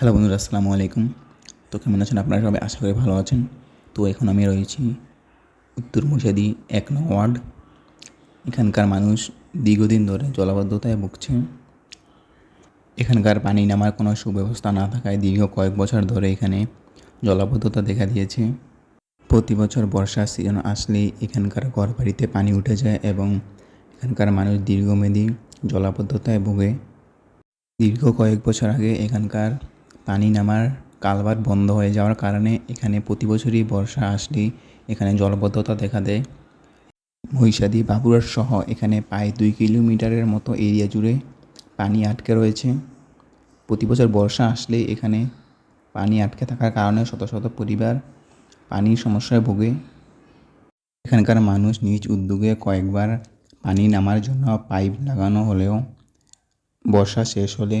Hello বন্ধুরা, আসসালামু আলাইকুম। তো কেমন আছেন? আপনারা সবাই আশা করি ভালো আছেন। তো এখন আমি রয়েছি উত্তর মশাদি এক নং ওয়ার্ড। এখানকার মানুষ দীর্ঘদিন ধরে জলাবদ্ধতায় ভুগছে। এখানকার পানি নামার কোনো সুব্যবস্থা না থাকায় দীর্ঘ কয়েক বছর ধরে এখানে জলাবদ্ধতা দেখা দিয়েছে। প্রতি বছর বর্ষার সিজন আসলেই এখানকার ঘরবাড়িতে পানি উঠে যায় এবং এখানকার মানুষ দীর্ঘমেয়াদী জলাবদ্ধতায় ভোগে। দীর্ঘ কয়েক বছর আগে এখানকার পানি নামার কালভার বন্ধ হয়ে যাওয়ার কারণে এখানে প্রতি বছরই বর্ষা আসলেই এখানে জলবদ্ধতা দেখা দেয়। মহিষাদি বাবুরার সহ এখানে প্রায় দুই কিলোমিটারের মতো এরিয়া জুড়ে পানি আটকে রয়েছে। প্রতি বছর বর্ষা আসলে এখানে পানি আটকে থাকার কারণে শত শত পরিবার পানির সমস্যায় ভোগে। এখানকার মানুষ নিজ উদ্যোগে কয়েকবার পানি নামার জন্য পাইপ লাগানো হলেও বর্ষা শেষ হলে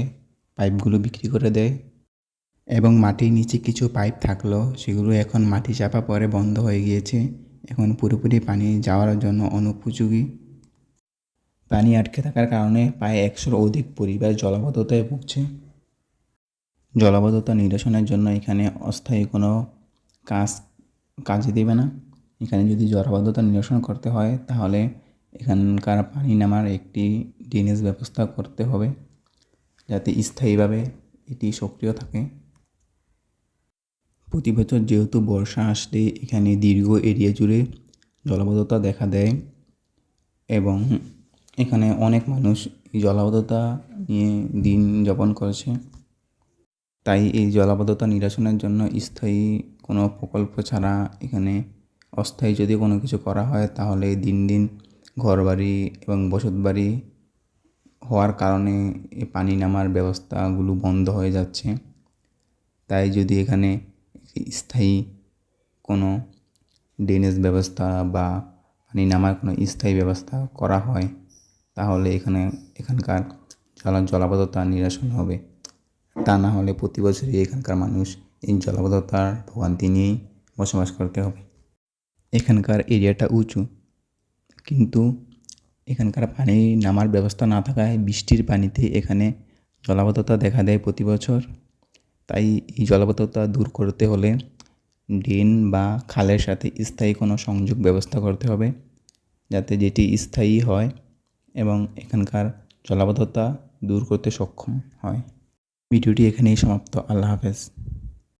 পাইপগুলো বিক্রি করে দেয়। এবং মাটির নিচে কিছু পাইপ থাকলেও সেগুলো এখন মাটি চাপা পরে বন্ধ হয়ে গিয়েছে। এখন পুরোপুরি পানি যাওয়ার জন্য অনুপযোগী। পানি আটকে থাকার কারণে প্রায় একশোর অধিক পরিবার জলাবদ্ধতায় ভুগছে। জলাবদ্ধতা নিরসনের জন্য এখানে অস্থায়ী কোনো কাজ কাজে দেবে না। এখানে যদি জলাবদ্ধতা নিরসন করতে হয়, তাহলে এখানকার পানি নামার একটি ড্রেনেজ ব্যবস্থা করতে হবে, যাতে স্থায়ীভাবে এটি সক্রিয় থাকে। প্রতি বছর যেহেতু বর্ষা আসলে এখানে দীর্ঘ এরিয়া জুড়ে জলাবদ্ধতা দেখা দেয় এবং এখানে অনেক মানুষ এই জলাবদ্ধতা নিয়ে দিন যাপন করেছে। তাই এই জলাবদ্ধতা নিরসনের জন্য স্থায়ী কোনো প্রকল্প ছাড়া এখানে অস্থায়ী যদি কোনো কিছু করা হয়, তাহলে দিন দিন ঘরবাড়ি এবং বসতবাড়ি হওয়ার কারণে পানি নামার ব্যবস্থাগুলো বন্ধ হয়ে যাচ্ছে। তাই যদি এখানে স্থায়ী কোনো ড্রেনেজ ব্যবস্থা বা পানি নামার কোনো স্থায়ী ব্যবস্থা করা হয়, তাহলে এখানে এখানকার জল, জলাবদ্ধতা নিরসন হবে। তা না হলে প্রতি বছরই এখানকার মানুষ এই জলাবদ্ধতার ভোগান্তি নিয়েই বসবাস করতে হবে। এখানকার এরিয়াটা উঁচু, কিন্তু এখানকার পানি নামার ব্যবস্থা না থাকায় বৃষ্টির পানিতে এখানে জলাবদ্ধতা দেখা দেয় প্রতি বছর। তাই এই জলাবদ্ধতা দূর করতে হলে ড্রেন বা খালের সাথে স্থায়ী কোনো সংযোগ ব্যবস্থা করতে হবে, যাতে যেটি স্থায়ী হয় এবং এখানকার জলাবদ্ধতা দূর করতে সক্ষম হয়। ভিডিওটি এখানেই সমাপ্ত। আল্লাহ হাফেজ।